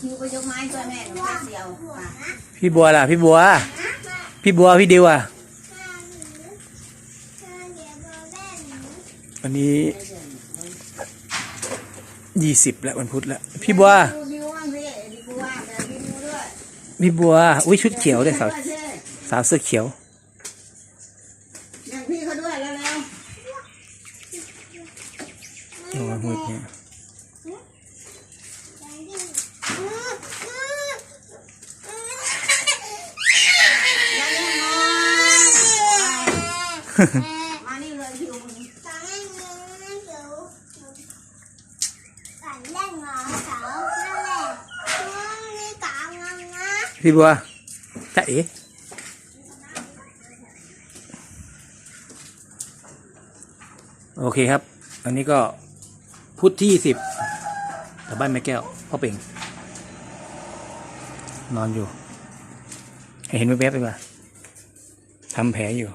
คิวไปยกไม้ช่วยแม่หนูแป๊บเดียวมาพี่บัวล่ะ พี่บัว พี่บัวพี่ดิวอะวันนี้ยี่สิบแล้ววันพุธแล้วพี่บัวดูนิ้วบ้างสิดีกูว่าแต่ดีนิ้วด้วยพี่บัวอุ้ยชุดเขียวด้วยสาวช่วยสาวเสื้อเขียวอย่างพี่เขาด้วยแล้วแล้วโอ้ยมืดเนี่ย แล้วยังน้อย มานี่เลยคิวมึงพี่บัวจะเอ๋โอเคครับ อันนี้ก็พุทธที่สิบแถวบ้านแม่แก้วพ่อเป่ง นอนอยู่ให้เห็นแวบๆไปว่าทำแผลอยู่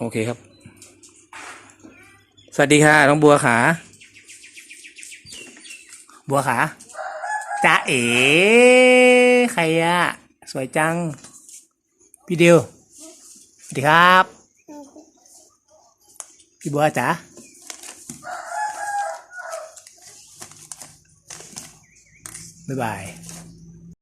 โอเคครับ สวัสดีค่ะน้องบัวขา บัวขาจ้าเอ๋ใครอะสวยจัง พี่เดียวสวัสดีครับ พี่บัวจ๋าบ๊ายบาย